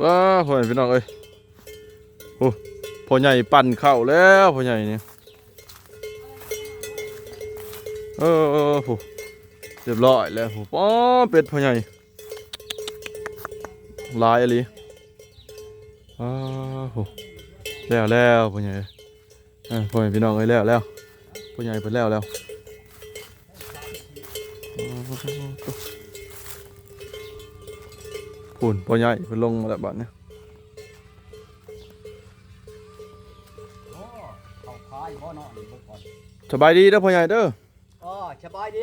ป้าพ่อแม่พี่น้องเอ้ยโอ้พ่อใหญ่ปั่นเข้าแล้วพ่อใหญ่เนี่ยเออเออโหเรียบร้อยแล้วโหป้าเป็ดพ่อใหญ่ลายอะไรอ้าโหแล้วแล้วพ่อใหญ่เอ้ยพ่อแม่พี่น้องเอ้ยแล้วแล้วพ่อใหญ่เพิ่นแล้วแล้ว ปุ่นพ่อใหญ่เพิ่นลงมาแล้วบัดเนี่ยโอ้เขาคายบ่เนาะนี่บ่ก่อนสบายดีเด้อพ่อใหญ่เด้ออ๋อสบายดี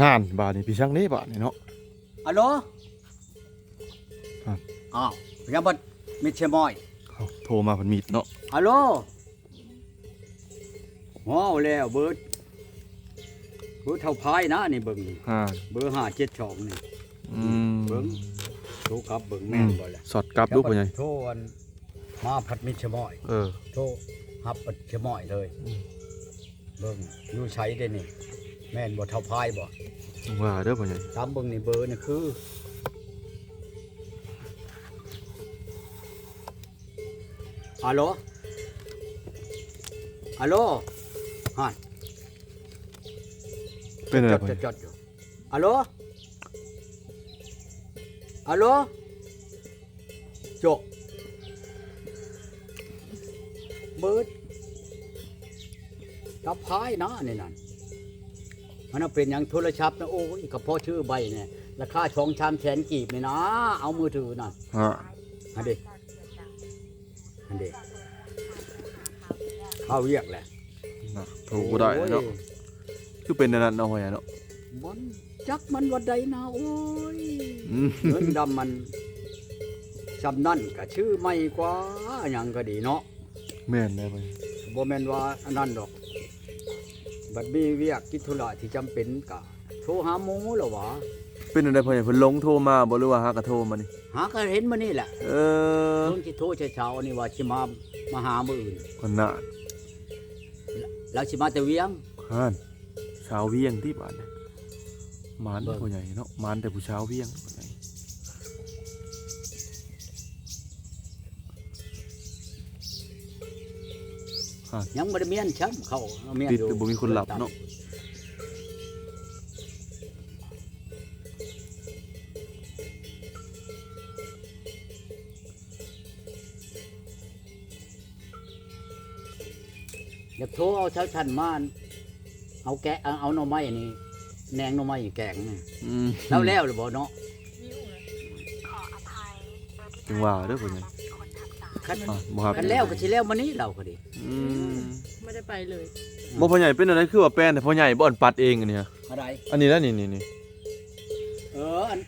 นานบาดนี่พี่ช่างนี้บาดนี่เนาะอัลโหลครับ อ้าวยังบ่มิดเชมอยเขาโทรมาเพิ่นมีดเนาะอัลโหลว้าวแล้วเบิดเบิดเท่าพายนะนี่เบิ่งนี่อ่าเบอร์ห้าเจ็ดช่องนี่ อืมเบิ่งโท รกลับเบิ่งแม่นบ่ล่ะสอดกลับลูกพ่อใหญ่โทรอันมาผัดมิดเชมอย เออ โทรฮับปัดเชมอยเลย อืม เบิ่งอยู่ใช้ได้นี่ แม่นบ่เท่าพายบ่ว่าเด้อพ่อใหญ่ตามเบิ่งนี่เบอร์นี่คือฮัลโหลฮัลโหลฮะ เป็นอะไรจดพ่อจใหดญ่จดอยู่ฮัลโหล ฮัลโหลโจเบิร์ดทับพายนะนี่นั่นมันนะเป็นอย่างโทรศัพท์นะโอ้ยกับพ่อชื่อใบเนี่ยราคาช่องชามแสนกีบนี่นะ เอามือถือนั่นฮะอันเด็อันเด็เข้าเรียกแหละน่ะโทรบ่ได้เนาะโอ้ยคือเป็นอันนั้นเนาะพ่อใหญ่เนาะมัน จักมันวันใดนะโอ้ยอืมเงินดำมันจำนั่นก็ชื่อไม่กว่าอย่างก็ดีเนาะแม่นได้พ่อใหญ่บ่แม่นว่าอันนั้นดอก บัดมีเวียกกิจธุระที่จำเป็นก็โทรหาหมูแล้ววะเป็นอะไรพ่อใหญ่เพิ่นลงโทรมาบ่หรือว่าหากระโทรมานี่หาก็เห็นมานี่แหละเออเพิ่งสิโทรเช้าๆนี่ว่าสิมามาหามื้ออื่นคนน่ะแล้วสิมาแต่เวียงฮ่านชาวเวียงที่บาดเนี่ย มานเบิ่งพ่อใหญ่เนาะมานแต่ผู้ชาวเวียงพ่อใหญ่ยังบ่ได้เมียนช้ำเขาเอาเมียนติดอยู่แต่บ่มีคนหลับเนาะอยากโทรเอาเช้าชันมาเอาแกะเอาเอาหน่อไม้นี่ แหนงหน่อไม้แกงนี่อืมแล้วแล้วหรือบ่เนาะจังว่าเด้อพ่อใหญ่คันอะบ่ครับคันแล้วก็สิแล้วมื้อนี้เราก็ดีอืมไม่ได้ไปเลยบ่พ่อใหญ่เป็นอะไรคือว่าแป้นแต่พ่อใหญ่บ่อนปัดเองอันเนี้ยอะไรอันนี้แล้วนี่นี่นี่เอออัน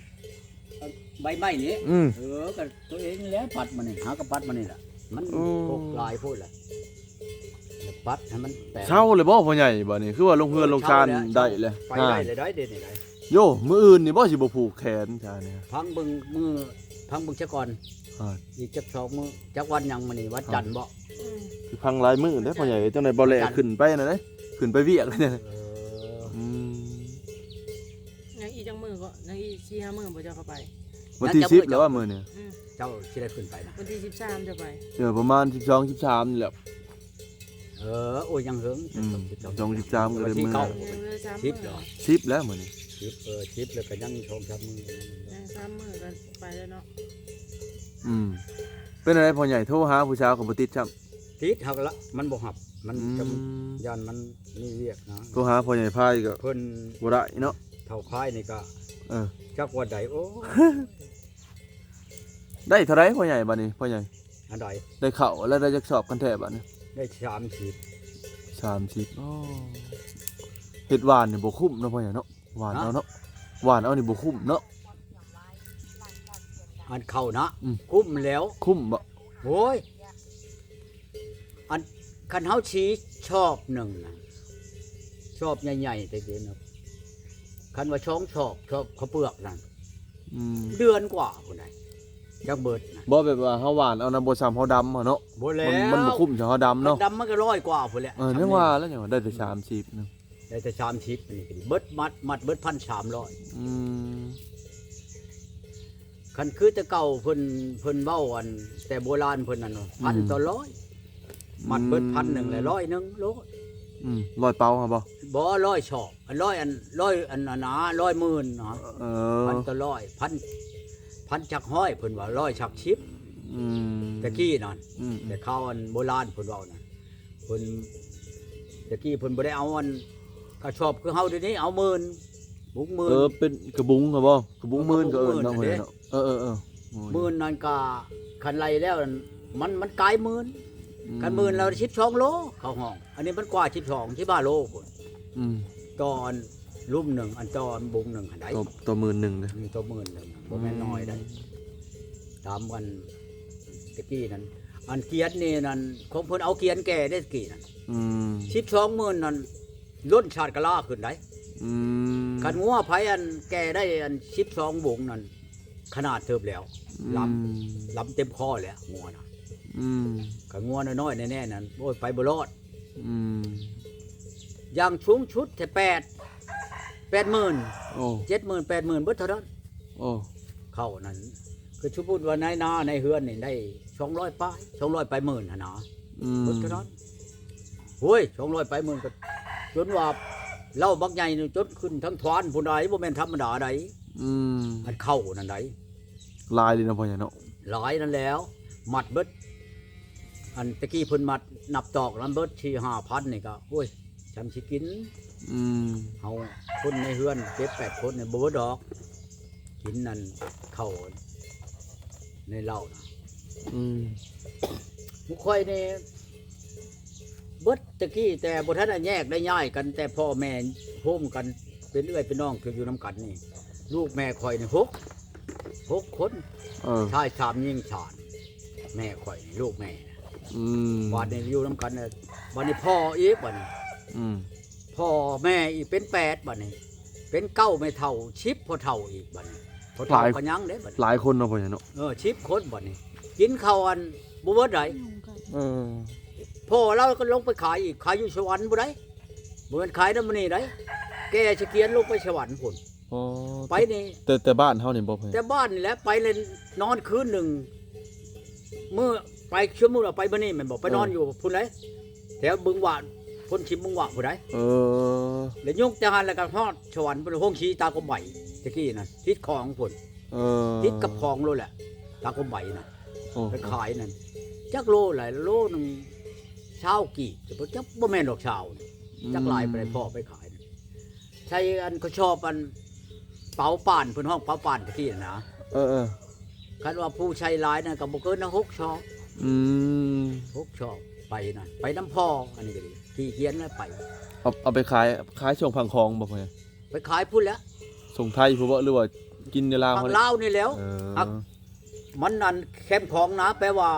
อันใบไม้นี่อืม เออก็ตัวเองนี่แหล้วปัดมันนี่หากระปัดมันนี่แหละมันโอ้โคกลายพูดแหละเดี๋ยว ปัดให้มันแตกเช้าเลยบ่พ่อใหญ่บัดนี้คือว่าลงเฮือนลงชานได้เลยไปอ่าได้เลยได้เด่นนี่ได้โยมื้ออื่นนี่บ่สิบ่ผูกแขนจ้าเนี่ยพังเบิ่งมือพังเบิ่งซะก่อนอ่าอีกจักสองมือจักวันยังมื้อนี้วันจันทร์บ่อืมคือพังหลายมื้อเด้อพ่อใหญ่จังได๋บ่แลขึ้นไปนั่นเด้ขึ้นไปเวียกเลยเนี่ยเอออืมยังอีจังมือก็ยังอีชี้ห้ามือบ่จะเข้าไป วันที่10แล้วว่ามื้อเนี่ยอืมเจ้าสิได้ขึ้นไปนะวันที่สิบสามจะไปเดี๋ยวประมาณ12 13นี่แหละ เออโอ้ยยังเหิงอืม12สองสิบสามก็ได้วันที่มื้อเก้ายังเหลือสามชิมืปเหรอ10แล้วมื้อนี้ชิปเออชิปแล้วก็ยังชมชับมือยังสามมือก็ไปแล้วเนาะอืมเป็นอะไรพ่อใหญ่โทรหาผู้สาวก็บ่ติดครับติดหักละมันบ่หับ มันอืจะมยันมันนี่เรียกนะโทรหาพ่อใหญ่พายก็เพิ่นบ่ได้เนาะเท่าคายนี่ก็เออ จักว่าใดโอ้ได้เท่าไรพ่อใหญ่บัดนี้พ่อใหญ่อันใดได้เข่าแล้วได้จักสอบกันแท้บัดนี้ ได้สามสิบ30อ๋อเฮ็ดหวานนี่บ่คุ้มเนาะพ่อใหญ่เนาะหวานเอาเนาะหวานเอานี่บ่คุ้มเนาะอันเข้านะอืม คุ้มแล้วคุ้มบ่โอ้ยอันคันเฮาชี้ชอบหนึ่งนะชอบใหญ่ๆแต่เดียวนะคันว่าช่องชอบชอบเขาวเปลือกนั่นอืมเดือนกว่าคนใด จักเบิดนะบ่แบบว่าเฮาหวานเอาน้ำบ่ซ้ำเฮาดำอะเนาะบ่แล้มันวมันบ่คุ้มจังเฮาดำเนาะดำมันก็ร้อยกว่าพุ่นแหละเออนึกว่าแล้วจังว่าได้แต่30นึงได้แต่สามสิบนี่ก็ดีเบิดมัดมัดเบิดพันสามร้อยอืมคันคือแต่เก่าเพิ่นเพิ่นเว้าอัน แต่โบราณเพิ่นนั่นว่าพันต่อร้อยมัดเบิดพันหนึ่งเลยร้อยหนึงโลอืมลอยเปาครับบ่บ่ร้อยชอบอันร้อยอันร้อยอันอันหนาร้อยหมื่นเนาะเอพันอต่อร้อยพัน พันชักห้อยเพิ่นว่าร้อยชักชิปอืมตะกี้นั่นอืมแต่เขาอันโบราณเพิ่นเว้านั่นเพิ่นตะกี้เพิ่นบ่ได้เอาอันกระสอบคือเฮาเดี๋ยวนี้เอาหมื่นบุกหมื่เอนอเป็นกระบุงครับบ่กระบุงหมื่นก็เอิ้นเนาะกระบุงหมื่นเนาะเออเออเออโอ้ยหมื่นนั่นก็คันไรแล้วนั่นมันมันกลายหมื่นคันหมื่นเรา12โลเข้าห้อง อันนี้มันกว่า12ที่บ้าโลพุ่นอืมตอน ลุ่มหนึ่งอันตอนบุงหนึ่งหันได้ตัวตัวหมื่นหนึ่งเลยมีตัวหมื่นหนึ่งบ่แม่นน้อยได้ตามกันตะกี้นั้น อันเกียนนี่นั่นของเพิ่นเอาเกียนแก่ได้ตะกี้นั่นอืม12หมื่นนั่นล้นชาติกะลาขึ้นได้อืมคันงัวไผอันแก่ได้อัน12บุงนั่นขนาดเทิบแล้วลอืมลำเต็มคอแล้วงัวน่ะอืมคันงัวน้อยๆแน่ๆนั่นโอ้ยไปบ่รอดอืมอย่างสูงชุดแต่ 8 80,000โอ้70,000 80,000เบิดเท่านั้นโอ้เข้านั้นคือชุบุญวันในนาในเฮือนนี่ได้200ป้าย200ไปหมื่นหั่นนะอืมเบิดเท่านั้นโอ้ย200ไปหมื่นก็จนว่าเล่าบักใหญ่นี่จนขึ้นทั้งทวานผู้ใดบ่แม่นธรรมดาใดอืมมันเข้านั่นใดลายเลยนะพ่อใหญ่เนาะหลายนั่นแล้วมัดเบิดอันตะกี้เพิ่นมัดนับตอกนั้นเบิดที่5,000นี่ก็โอ้ย จำสิกินอืมเฮาคนในเฮือน7 8คนนี่บ่เบิดดอก กินนั่นเข้าในเหล้านะอืมมุค่อยนี่เบิดตะกี้แต่บ่ทันได้แยกได้ย้ายกัน แต่พ่อแม่โฮมกันเป็นเอื้อยเป็นน้องคืออยู่นํกันนี่ ลูกแม่ข่อยนี่หกหกคนเออชายสามหญิงสามแม่ข่อยนี่ลูกแม่นะอืมวันนี้อยู่นํกันน่ะวันนี้พ่ออีกวันนี้ อืมพ่อแม่อีกเป็นแปดวันนี้ เป็นเก้าไม่เท่าชิปพอเท่าอีกวันนี้พอเท่าก็ยังเด้บัดนี้หลายคนเนาะพ่อใหญ่เนาะเออชิปคนวันนี้ กินข้าวอันบ่เบิดไดเออพ่อเราก็ลงไปขายอีกขายอยู่สวรรค์บ่ได้บ่แม่นขายนำมื้อนี้ได้แกสิเกียนลงไปสวรรค์พุ่นอ๋อไปนี่ แต่แต่บ้านเฮานี่บ่พ่อใหแต่ญ่บ้านนี่แหละไปเลยนอนคืนหนึ่งมื้อไปชั่วโมงเราไปมื้อนี้แม่นบ่ไปนอนอยู่พุ่นไหนแถวบึงหวาน พุ่นชิมบึงหวานพุ่นไหนเออ แล้วยกทหารแล้วก็ฮอดสวรรค์พุ่นห้องชีตากบใบตะกี้น่ะทิศของพุ่นเออทิศกับของโลแหละ ตากบใบน่ะโอ้ไปขายนั่นจักโลหลายโลหนึงเช้ากี่จะบ่จักบ่แม่นดอกเช้านี่จักหลายไปได้พ่อไปขายน่ะใช่อันเขาชอบอันเป๋าป่านเพิ่นห้องเป๋าป่านตะกี้น่ะนะเออเออคันว่าผู้ใช้หลายนั่นก็บ่เกินนะหกชอบอืมหกชอบ ไปนั่นไปน้ำพ่ออันนี้ก็ดีที่เขียนแล้วไป เอาเอาไปขายขายช่วงพังคลองบ่พ่อใหญ่ไปขายพุ่นแล้วส่งไทยผู้บ่หรือว่ากินในลาวทางเขาเนี่ยลาวนี่แล้ว เอออักมันนั่นเข้มของนะแปลว่า